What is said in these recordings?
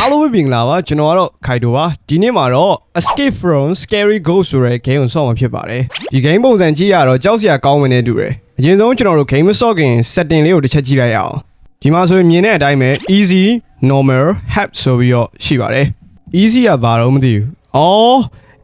အားလုံးပဲပြင်လာပါကျွန်တော်ကတော့ခိုင်တိုပါဒီနေ့မှာတော့ Escape from Scary Ghost ဆိုတဲ့ game ကိုဆော့မှာဖြစ်ပါတယ်ဒီ game ပုံစံကြည့်ရတော့ကြောက်စရာကောင်းဝင်နေတူတယ်အရင်ဆုံးကျွန်တော်တို့ game မဆော့ခင် setting လေးကိုတစ်ချက်ကြည့်လိုက်ရအောင်ဒီမှာဆိုရင်မြင်တဲ့အတိုင်းပဲ easy normal hard ဆိုပြီးတော့ရှိပါတယ် easy ကဘာတော့မသိဘူးအော်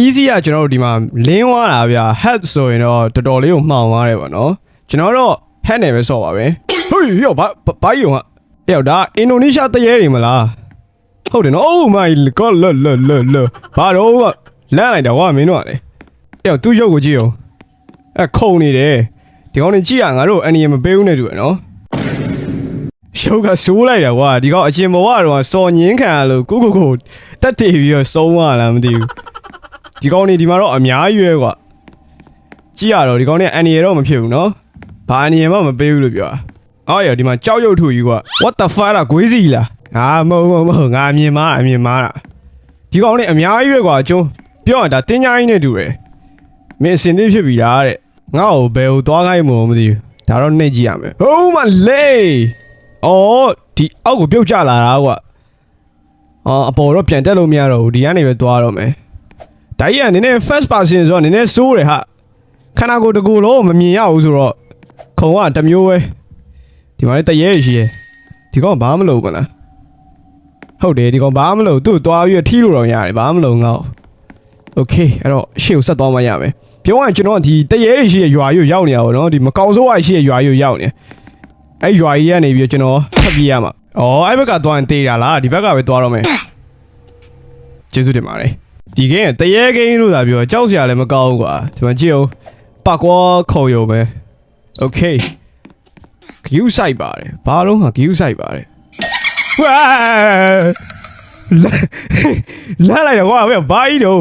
easy ကကျွန်တော်တို့ဒီမှာလင်းသွားတာဗျာ hard ဆိုရင်တော့တော်တော်လေးကိုမှောင်သွားတယ်ပေါ့နော်ကျွန်တော်တော့ hard နဲ့ပဲဆော့ပါပဲဟေးရောဘာဘာယုံဟာယောဒါအင်ဒိုနီးရှားတရေတွေမလား ဟုတ်တယ်နော် Oh my god လလလလဘာတော့ကလန့်လိုက်တာကွာမင်းတို့ကလေအဲ့တော့သူ့ရုပ်ကိုကြည့်အောင်အဲ့ခုံနေတယ်ဒီကောင်နေကြည့်ရငါတို့အန်ရီမပေးဘူးနဲ့တူရနော်ရုပ်ကဆိုးလိုက်တာကွာဒီကောင်အချင်းဘဝတော့စော်ညင်းခံရလို့ကိုကိုကိုတက်တည်ပြီးတော့ဆုံးသွားလားမသိဘူးဒီကောင်နေဒီမှာတော့အများကြီးပဲကွာကြည့်ရတော့ဒီကောင်နေအန်ရီတော့မဖြစ်ဘူးနော်ဘာအန်ရီမှမပေးဘူးလို့ပြောတာအော်ရဒီမှာကြောက်ရွံ့ထူကြီးကွာ what the fuck လားဂွေးစီလား ငါမဟုတ်မဟုတ်မဟုတ်ငါအမြင်မားအမြင်မားတာဒီကောင်လေးအများကြီးပဲကွာကျုံးပြောရင်ဒါတင်းညာကြီးနဲ့တူတယ်မင်းအစင်သေးဖြစ်ပြီလားတဲ့ငါ့ကိုဘယ်ကိုသွားခိုင်းမို့မသိဘူးဒါတော့နှိပ်ကြည့်ရမယ်ဟုတ်မလေးအော်ဒီအောက်ကိုပြုတ်ကျလာတာကွာအော်အပေါ်တော့ပြန်တက်လို့မရတော့ဘူးဒီကနေပဲသွားတော့မယ်ဒါကြီးကနည်းနည်း first person ဆိုတော့နည်းနည်းစိုးတယ်ဟာခန္ဓာကိုယ်တစ်ခုလုံးမမြင်ရဘူးဆိုတော့ခုံကတစ်မျိုးပဲဒီမှာလည်းတရေရှိရယ်ဒီကောင်ဘာမှမလုပ်ဘူးမလား ဟုတ်တယ်ဒီကောင်ဘာမှမလုပ်သူ့ကိုသွားပြီးတော့ထီးလို့တော့ရတယ်ဘာမှမလုပ်ငါ့ကိုโอเคအဲ့တော့ရှေ့ကိုဆက်သွားမှရမယ်ပြောရရင်ကျွန်တော်ဒီတရေတွေရှိရရွာရွရောက်နေရပါတော့ဒီမကောင်စိုးဝါရှိရရွာရွရောက်နေအဲ့ရွာကြီးကနေပြီးတော့ကျွန်တော်ဖတ်ပြရမှာဩအဲ့ဘက်ကသွားရင်တေးတာလားဒီဘက်ကပဲသွားတော့မယ်ကျေးဇူးတင်ပါတယ်ဒီကင်းတရေကင်းလို့သာပြောကြောက်စရာလည်းမကောင်းဘူးကွာဒီမှာကြည့်အောင်ပတ်ကွာခုံရုံပဲโอเคဂယူးဆိုင်ပါတယ်ဘာလုံးဟာဂယူးဆိုင်ပါတယ် ဝါလာလာတော့ကွာဘယ်ဘာကြီးတော့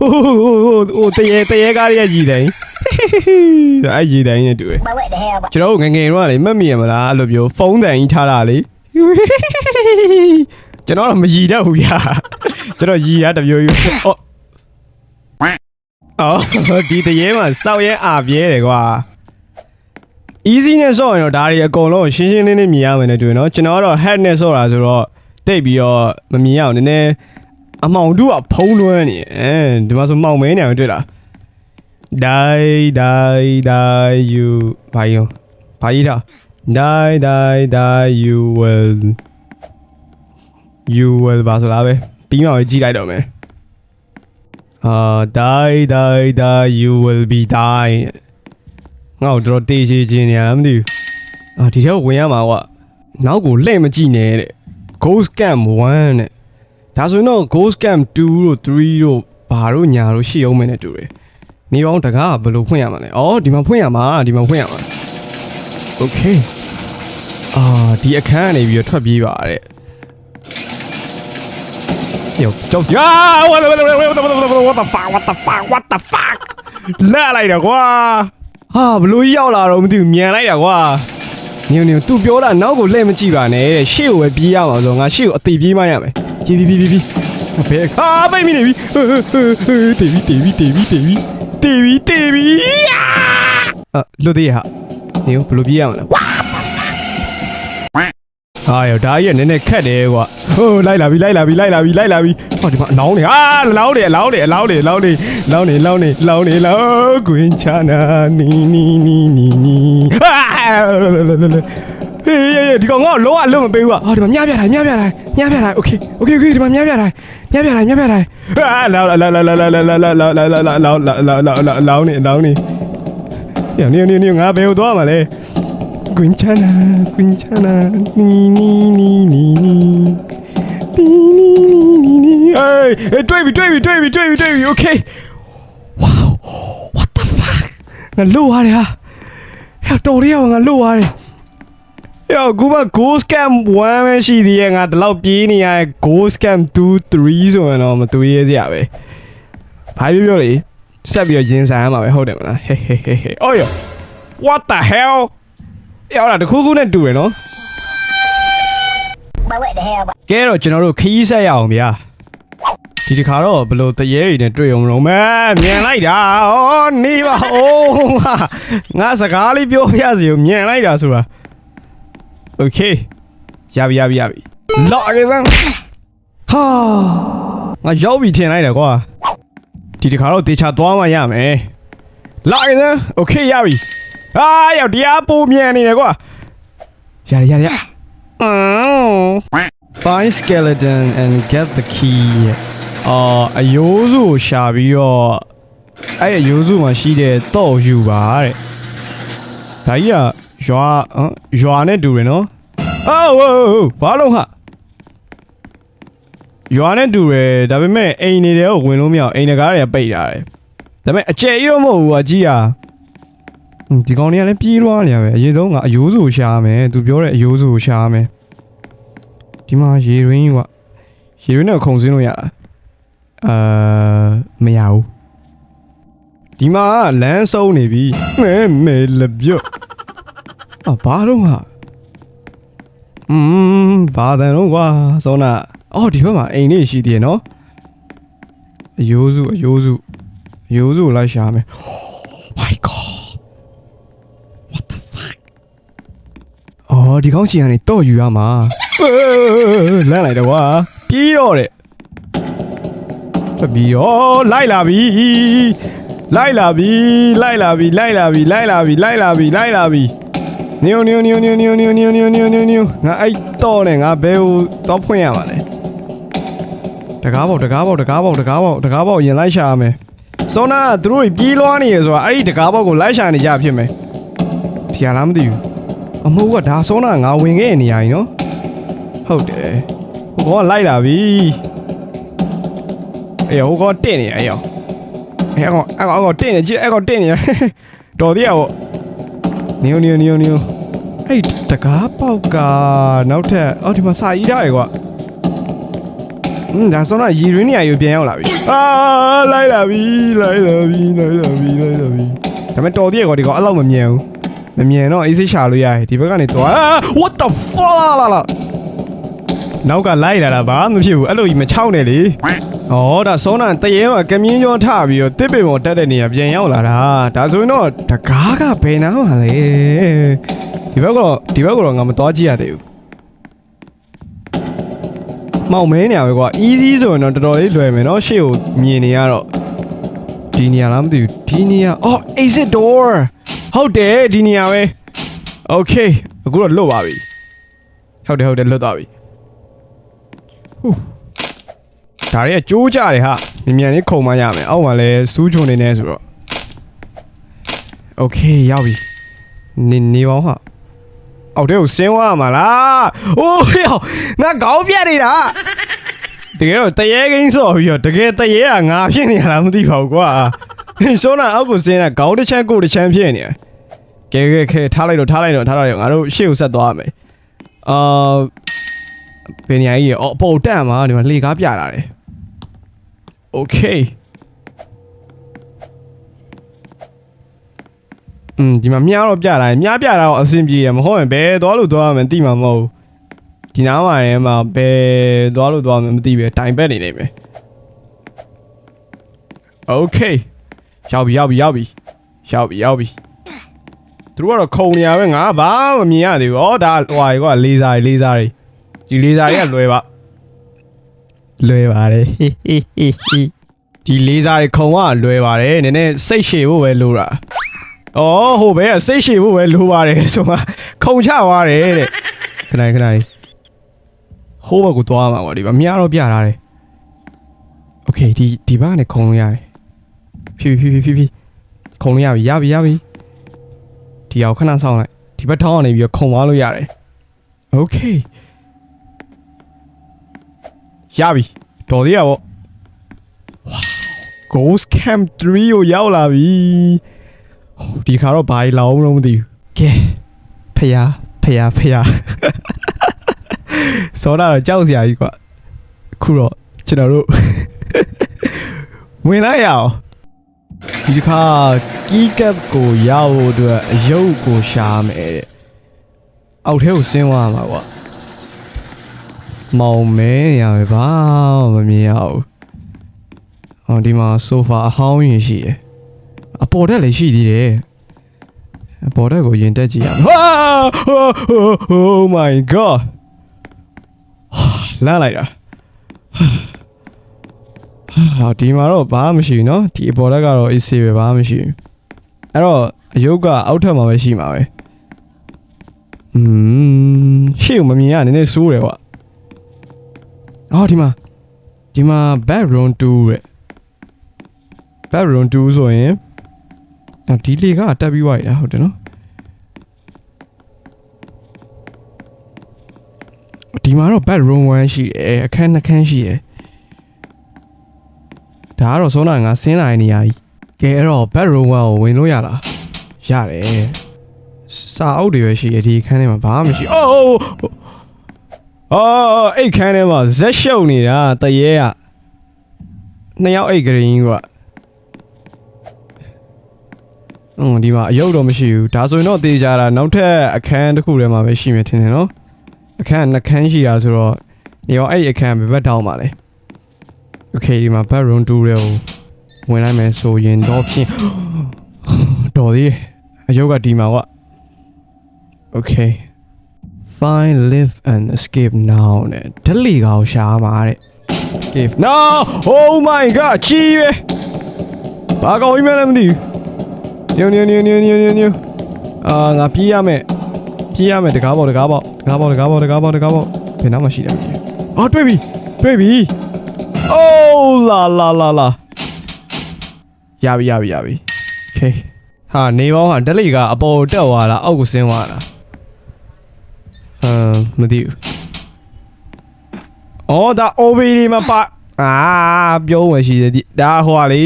ဟိုဟိုဟိုတရေတရေကားရဲ့ကြီးတယ်အဲ့ကြီးတယ်နဲ့တူတယ် But what the hell? ကျွန်တော်တို့ငယ်ငယ်တော့လေမက်မိရမလားအဲ့လိုမျိုးဖုန်းတန်ကြီးထားတာလေကျွန်တော်တော့မရည်တတ်ဘူးဗျာကျွန်တော်ရည်ရတမျိုးကြီးအော်အော်ဒီတရေမှာစောက်ရဲအာပြဲတယ်ကွာ easy နဲ့ဆော့ရင်တော့ဒါတွေအကုန်လုံးရှင်းရှင်းလင်းလင်းမြင်ရမယ်နဲ့တွေ့နော်ကျွန်တော်ကတော့ head နဲ့ဆော့တာဆိုတော့တိတ်ပြီးတော့မမြင်ရအောင်နည်းနည်းအမောင်တို့ကဖုံးလွှမ်းနေအဲဒီမှာဆိုမောင်မဲနေအောင်တွေ့လား die die die you ဘာယုံဘာကြီးတာ die die die you will you will ဘာဆိုလားပဲပြီးမှပဲကြည့်လိုက်တော့မယ်အာ die die die you will be die ငါ့ကိုတော်တော်တေးချေခြင်းနေရမသိဘူးအာဒီထဲကိုဝင်ရမှာကွာနောက်ကိုလှည့်မကြည့်နဲ့တဲ့ ghost camp 1တဲ့ဒါဆိုရင်တော့ ghost camp 2တို့3တို့ဘာတို့ညာတို့ရှိအောင်မယ်နဲ့တူတယ်နေပေါင်းတကားကဘယ်လိုဖွင့်ရမှာလဲအော်ဒီမှာဖွင့်ရမှာဒီမှာဖွင့်ရမှာ okay အာဒီအခန်းကနေပြီးတော့ထွက်ပြေးပါတဲ့ယောကြောက်ယာ what the what the fuck what the fuck what the fuck လာလိုက်တာကွာ ဟာဘလို့ရောက်လာတော့မသိဘူးမြန်လိုက်တာကွာညင်ညင် तू ပြောတာနောက်ကိုလှည့်မကြည့်ပါနဲ့တဲ့ရှေ့ကိုပဲပြေးရမှာဆိုငါရှေ့ကိုအသေးပြေးမှရမယ်ကြည်ပြေးပြေးပြေးပြေးဘယ်ခါပိတ်မိနေပြီတေးပြီတေးပြီတေးပြီတေးပြီတေးပြီတေးပြီအာလွတ်သေးရဟာနေဘလို့ပြေးရမှာလဲ အာယောဒါကြီးကနည်းနည်းခက်တယ်ကွာဟိုးလိုက်လာပြီလိုက်လာပြီလိုက်လာပြီလိုက်လာပြီဟောဒီမှာအလောင်းနေအာလောင်းနေအလောင်းနေအလောင်းနေအလောင်းနေလောင်းနေလောင်းနေလောင်းနေလောင်းကွင်းချနာနီနီနီနီနီအာဟေးဟေးဒီကောင်ငါ့ကိုလုံးဝလုံးမပေးဘူးကွာဟာဒီမှာမြပြတိုင်းမြပြတိုင်းမြပြတိုင်းโอเคโอเคโอเคဒီမှာမြပြတိုင်းမြပြတိုင်းမြပြတိုင်းအာလောင်းလောင်းလောင်းလောင်းလောင်းလောင်းလောင်းလောင်းလောင်းလောင်းလောင်းလောင်းလောင်းလောင်းနေလောင်းနေညနေနေနေငါဘယ်ကိုသွားမှာလဲ 괜찮아 괜찮아 니니니니니 니니니니니 에이 드라이브 드라이브 드라이브 드라이브 드라이브 오케이 와우 what the fuck 나 로아래야 야 또리야 나 로아래 야 구마 고스캠 1ပဲရှိသေးရဲ့ငါဒီလောက်ပြေးနေရကိုးစကမ်2 3ဆိုရင်တော့မတွေးရစရာပဲဘာပြောပြောလေဆက်ပြီးရင်ဆိုင်ရမှာပဲဟုတ်တယ်မလားဟေးဟေးဟေးဟေးအော်ယော what the hell ရောက်လာတခုခုနဲ့တူရယ်နော် But what the hell? ကဲတော့ကျွန်တော်တို့ခရီးဆက်ရအောင်ဗျာဒီတစ်ခါတော့ဘလို့တရေတွေနဲ့တွေ့အောင်မလို့မဲမြန်လိုက်တာဩနေပါဦးငါငါစကားလေးပြောပြစီကိုမြန်လိုက်တာဆိုတာโอเคရပြီရပြီရပြီလော့အကေစမ်း ငါရောက်ပြီထင်လိုက်တယ်ကွာဒီတစ်ခါတော့တေချာသွားမှရမယ်လိုက်စမ်းโอเคရပြီ အာရောက်တရားပုံမြန်နေတယ်ကွာရတယ်ရတယ်ရအမ် find skeleton and get the key အာအယိုးစုကိုရှာပြီးတော့အဲ့အယိုးစုမှာရှိတဲ့တော့ယူပါတဲ့ဒါကြီးကရွာဟမ်ရွာနဲ့တူတယ်နော်အော်ဟိုးဘာလို့ဟာရွာနဲ့တူတယ်ဒါပေမဲ့အိမ်နေတယ်ကိုဝင်လို့မရအောင်အိမ်တကားတွေကပိတ်ထားတယ်ဒါပေမဲ့အကျယ်ကြီးတော့မဟုတ်ဘူးအကြီးอ่ะ ဒီကောင်တွေကလည်းပြေးလွှားနေရပဲအရင်ဆုံးကအယိုးစုကိုရှာရမယ်သူပြောတဲ့အယိုးစုကိုရှာရမယ်ဒီမှာရေရင်းကရေရင်းနဲ့ခုံစင်းလို့ရတာအာမရဘူးဒီမှာလမ်းဆုံးနေပြီမဲမဲလပြတ်အဘာတော့ဟာอืมဘာတန်တော့ကွာစောနာအော်ဒီဘက်မှာအိမ်လေးရှိသေးတယ်နော်အယိုးစုအယိုးစုအယိုးစုကိုလိုက်ရှာမယ် အော်ဒီကောင်းချီကနေတော့ယူရမှာလန့်လိုက်တော့ကွာပြီးတော့တဲ့ပြီးတော့လိုက်လာပြီလိုက်လာပြီလိုက်လာပြီလိုက်လာပြီလိုက်လာပြီလိုက်လာပြီလိုက်လာပြီနီယိုနီယိုနီယိုနီယိုနီယိုနီယိုနီယိုနီယိုနီယိုနီယိုနီယိုငါအဲ့တော့နဲ့ငါဘဲကိုတော့ဖွင့်ရမှာလဲတကားပေါက်တကားပေါက်တကားပေါက်တကားပေါက်တကားပေါက်ရင်လိုက်ရှာရမယ်စောနာကသူတို့ပြေးလွှားနေရဆိုတာအဲ့ဒီတကားပေါက်ကိုလိုက်ရှာနေကြဖြစ်မယ်ဒီဟာလားမသိဘူး အမဟုတ်ကဒါစောနာငါဝင်ခဲ့နေရည်နော်ဟုတ်တယ်ဟိုကောင်ကလိုက်လာပြီအေးဟိုကောင်ကတက်နေရအေးရောအေးအကောင်အကောင်အကောင်တက်နေကြည့်အကောင်တက်နေရတော်သေးရပေါ့နီယိုနီယိုနီယိုနီယိုအဲ့ဒီတကားပေါက်ကနောက်ထပ်အော်ဒီမှာစာရေးထားတယ်ကွာอืมဒါဆိုတော့ရီရင်းနေရယူပြန်ရောက်လာပြီအာလိုက်လာပြီလိုက်လာပြီလိုက်လာပြီလိုက်လာပြီဒါပေမဲ့တော်သေးရကောဒီကောင်အဲ့လောက်မမြင်ဘူး မမြင်တော့အေးစိတ်ရှာလို့ရတယ်ဒီဘက်ကနေသွားအာ what the fuck လာလာနောက်ကလိုက်လာတာဘာမှမဖြစ်ဘူးအဲ့လိုကြီးမချောက်နဲ့လေဩဒါစောနာတရေမှာကမြင်းကျော်ထပြီးတော့တစ်ပင်ပေါ်တက်တဲ့နေရာပြန်ရောက်လာတာဒါဆိုရင်တော့တကားကဘယ်နာမှာလဲဒီဘက်ကတော့ဒီဘက်ကတော့ငါမသွားကြည့်ရသေးဘူးမောက်မဲနေရပဲကွာ easy ဆိုရင်တော့တော်တော်လေးလွယ်မယ်နော်ရှေ့ကိုမြင်နေရတော့ဒီနေရာလားမသိဘူးဒီနေရာအော် exit door ဟုတ်တယ်ဒီနေရာပဲ okay အခုတော့လွတ်ပါပြီဟုတ်တယ်ဟုတ်တယ်လွတ်သွားပြီဟူးဒါတွေကကြိုးကြတယ်ဟာမြန်မြန်လေးခုံမရမယ်အောက်မှာလဲစူးချုံနေနေဆိုတော့ okay ရောက်ပြီနေနေပါဦးဟာအောက်ထဲကိုဆင်းသွားမှာလားအိုးဟေ့ငါခေါင်းပြက်နေတာတကယ်တော့တရေကိန်းဆော့ပြီးတော့တကယ်တရေကငါဖြစ်နေရတာမသိပါဘူးကွာ ရှုံးတာအောက်ကိုဆင်းတာခေါင်းတစ်ချမ်းကိုယ်တစ်ချမ်းဖြစ်နေတယ်ကဲကဲကဲထားလိုက်တော့ထားလိုက်တော့ထားလိုက်တော့ငါတို့ရှေ့ကိုဆက်သွားမယ်အာဘယ်နေရာကြီးရအော်အပေါ်တက်မှာဒီမှာလေကားပြတာတယ်โอเคอืมဒီမှာမြားတော့ပြတာတယ်မြားပြတာတော့အဆင်ပြေတယ်မဟုတ်ရင်ဘယ်သွားလို့သွားရမှန်းသိမှာမဟုတ်ဘူးဒီနားမှာထဲမှာဘယ်သွားလို့သွားမှန်းမသိပဲတိုင်ပက်နေနေပဲโอเค ရောက်ပြီရောက်ပြီရောက်ပြီရောက်ပြီရောက်ပြီသူတို့ကတော့ခုံနေရပဲငါကဘာမှမမြင်ရသေးဘူးဩဒါဟွာကြီးကလေးစားလေးစားတွေဒီလေးစားတွေကလွယ်ပါလွယ်ပါတယ်ဟိဟိဟိဟိဒီလေးစားတွေခုံကလွယ်ပါတယ်နည်းနည်းစိတ်ရှည်ဖို့ပဲလိုတာ။အော်ဟိုဘဲစိတ်ရှည်ဖို့ပဲလိုပါတယ်ဆိုမှခုံချသွားတယ်တဲ့။ခဏခဏလေးဟိုဘက်ကိုသွားမှာပေါ့ဒီမှာမြားတော့ပြထားတယ်။ Okay ဒီဒီဘက်ကနေခုံလို့ရတယ်။ ဖြည်းဖြည်းဖြည်းဖြည်းဖြည်းခုံလို့ရပြီရပြီရပြီ။ဒီအောင်ခဏဆောင်လိုက်ဒီဘက်ထောင်းအောင်နေပြီးတော့ခုံသွားလို့ရတယ်။ Okay ရပြီတော်သေးရပေါ့ Wow Ghost Camp 3ကိုရောက်လာပြီ။ဟိုဒီခါတော့ဘာကြီးလောင်းလို့မသိဘူးကဲဖယားဖယားဖယားစောတာတော့ကြောက်စရာကြီးကွာခုတော့ကျွန်တော်တို့ဝင်လိုက်ရအောင် ဒီတစ်ခါကီးကပ်ကိုရောက်ဖို့အတွက်အယုတ်ကိုရှာမယ်တဲ့အောက်ထဲကိုဆင်းသွားမှာကွာမောင်မဲနေရပဲဘာမှမမြင်ရဘူးဟောဒီမှာဆိုဖာအဟောင်းရင်ရှိတယ်အပေါ်တက်လည်းရှိသေးတယ်အပေါ်တက်ကိုရင်တက်ကြည့်ရမယ်ဟာ Oh my god လာလိုက်တာ ဟာဒီမှာတော့ဘာမှမရှိဘူးเนาะဒီအပေါ်လက်ကတော့ AC ပဲဘာမှမရှိဘူးအဲ့တော့အယုတ်ကအောက်ထပ်မှာပဲရှိမှာပဲอืมရှေ့ကိုမမြင်ရနည်းနည်းစိုးတယ်ကွာအော်ဒီမှာဒီမှာ background 2တဲ့ background 2ဆိုရင်အော်ဒီလေကတက်ပြီးသွားရတာဟုတ်တယ်နော်ဒီမှာတော့ background 1ရှိတယ်အခန်းနှစ်ခန်းရှိတယ် ဒါကတော့စောနာငါဆင်းလာတဲ့နေရာကြီးကဲအဲ့တော့ bedroom 1ကိုဝင်လို့ရလားရတယ်စာအုပ်တွေပဲရှိရဒီအခန်းထဲမှာဘာမှမရှိအိုးအိုးအော်အဲ့ခန်းထဲမှာဇက်ရှုပ်နေတာတရေကနှစ်ယောက်အိတ်ဂရင်းကွာအင်းဒီမှာအယုတ်တော့မရှိဘူးဒါဆိုရင်တော့တေးကြတာနောက်ထပ်အခန်းတစ်ခုထဲမှာပဲရှိမယ်ထင်တယ်နော်အခန်းနှစ်ခန်းရှိတာဆိုတော့နေရောအဲ့အခန်းဘယ်ဘက်တောင်းပါလဲ Okay ဒီမှာ bedroom 2တွေကိုဝင်လိုက်မယ်ဆိုရင်တော့ဖြင့်တော်သေးတယ်အယုတ်ကဒီမှာကွာ Okay find live and escape now နဲ့ဒလီကောင်ရှာမှာတဲ့ escape no oh my god ချီးပဲဘာကောင်ကြီးမလဲမသိဘူးညညညညညညညအာငါပြေးရမယ်ပြေးရမယ်တကားပေါက်တကားပေါက်တကားပေါက်တကားပေါက်တကားပေါက်တကားပေါက်ဘယ်နားမှာရှိတယ်အော်တွေ့ပြီတွေ့ပြီ အိုးလာလာလာလာရပြီရပြီရပြီโอเคဟာနေပေါင်းဟာတက်လိကအပေါ်တက်သွားလားအောက်ကိုဆင်းသွားလားအမ်မသိဘူးအော်ဒါ OB ဒီမှာပါအာပြောဝင်ရှိတယ်ဒီဒါဟိုဟာလေ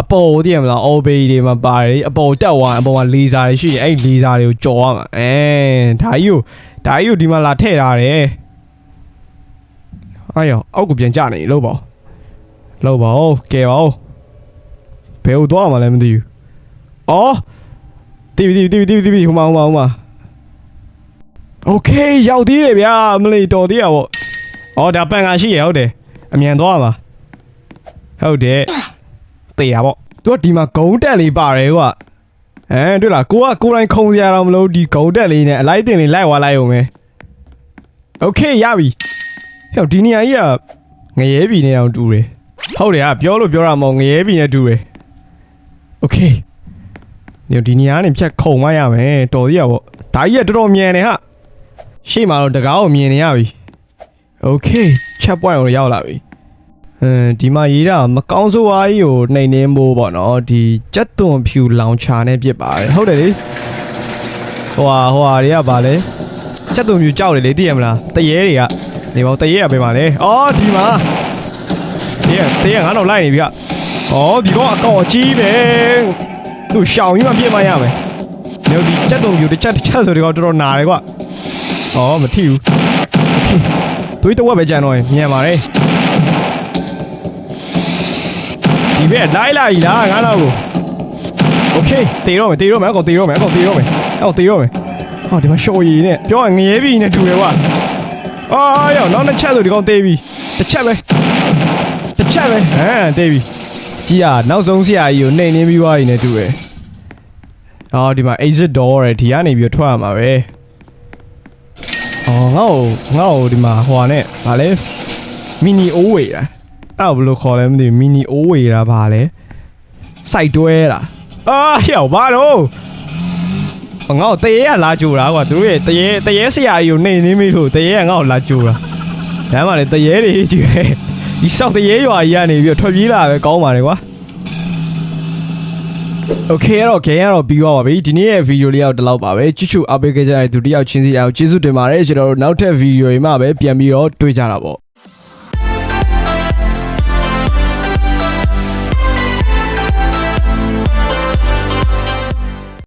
အပေါ်တည်ရမလား OB ဒီမှာပါတယ်အပေါ်တက်သွားအပေါ်မှာလေဆာတွေရှိတယ်အဲ့လေဆာတွေကိုကြော်ရမှာအဲဒါကြီးကိုဒါကြီးကိုဒီမှာလာထည့်ထားတယ်အားရအောက်ကိုပြန်ကြနေလို့ပေါ့ လောက်ပါဦးကဲပါဦးဘယ်ဟိုသွားမှလည်းမသိဘူးအော်တီဗီတီဗီတီဗီတီဗီဟိုမှာဟိုမှာဟိုမှာโอเคရောက်သေးတယ်ဗျာမလေးတော်သေးရပေါ့အော်ဒါပန်ကရှိရဟုတ်တယ်အမြန်သွားမှာဟုတ်တယ်တေးရပေါ့သူကဒီမှာဂုံတက်လေးပါတယ်ကွာအဲတွေ့လားကိုကကိုယ်တိုင်ခုံစရာတော့မလို့ဒီဂုံတက်လေးနဲ့အလိုက်တင်လေးလိုက်သွားလိုက်အောင်မယ်โอเคရပြီဟဲ့ဒီနေရာကြီးကငရဲပြီနေအောင်တူတယ် ဟုတ်တယ်ဟာပြောလို့ပြောတာမဟုတ်ငရဲပြီနဲ့တူတယ်โอเคညဒီနေရာကနေဖြတ်ခုံမရမယ်တော်သေးရပေါ့ဒါကြီးကတော်တော်မြန်နေဟာရှေ့မှာတော့တကားကိုမြင်နေရပြီโอเคချက်ပွိုင်းကိုရောက်လာပြီအဲဒီမှာရေးတာမကောင်းဆိုးဝါးကြီးကိုနှိမ်နှင်းဖို့ပေါ့နော်ဒီကြက်သွန်ဖြူလောင်ချာနဲ့ပြစ်ပါတယ်ဟုတ်တယ်လေဟိုဟာဟိုဟာတွေကဗာလဲကြက်သွန်ဖြူကြောက်တယ်လေသိရမလားတရေတွေကနေပေါ့တရေကပဲပါလေအော်ဒီမှာ တင်းတင်းငါတော့လိုက်နေပြီက။ဩဒီကောင်အကောင်အကြီးပဲ။သူရှောင်ကြီးမှပြစ်မရမယ်။ညဒီချက်တုံယူတစ်ချက်တစ်ချက်ဆိုဒီကောင်တော်တော်နာတယ်ကွာ။ဩမထိဘူး။သူ့တော့ဝက်ပဲကြံတော့ရင်မြန်ပါလေ။ဒီဘက်လိုက်လာ E လားငါတော့ကို။ Okay တေတော့မယ်တေတော့မယ်အကောင်တေတော့မယ်အကောင်တေတော့မယ်အကောင်တေတော့မယ်။ဟောဒီမှာရှော်ရည်နဲ့ပြောရင်ငရဲပြီနဲ့တူတယ်ကွာ။အာရောနောက်တစ်ချက်ဆိုဒီကောင်တေးပြီ။တစ်ချက်ပဲ။တစ် ချက်ပဲဟမ်တေးပြီကြီးอ่ะနောက်ဆုံးဆရာကြီးကိုနှိမ်နှင်းပြီးွားရည်နဲ့တူတယ်။အော်ဒီမှာ exit door ရယ်ဒီကနေပြီးတော့ထွက်ရမှာပဲ။အော်ငါ့ကိုငါ့ကိုဒီမှာဟိုဟာနဲ့ဗာလဲ mini o way လား။အဲ့ဒါဘယ်လိုခေါ်လဲမသိဘူး mini o way လားဗာလဲ။ site တွဲလား။အာဟျောဘာတော့ငါ့ကိုတရေကလာကြိုတာကွာသူတို့ရဲ့တရေတရေဆရာကြီးကိုနှိမ်နှင်းပြီးလို့တရေကငါ့ကိုလာကြိုတာ။ဒါမှလည်းတရေတွေကြီးပဲ။ ဒီဆောက်တရေရွာကြီးကနေပြီးတော့ထွက်ပြေးလာပဲကောင်းပါတယ်ကွာโอเคအဲ့တော့ game ကတော့ပြီးသွားပါပြီဒီနေ့ရဲ့ video လေးကတော့ဒီလောက်ပါပဲချစ်ချူအားပေးခဲ့ကြတဲ့သူတယောက်ချင်းစီအောင်ကျေးဇူးတင်ပါတယ်ကျွန်တော်တို့နောက်ထပ် video တွေမှာပဲပြန်ပြီးတော့တွေ့ကြတာပေါ့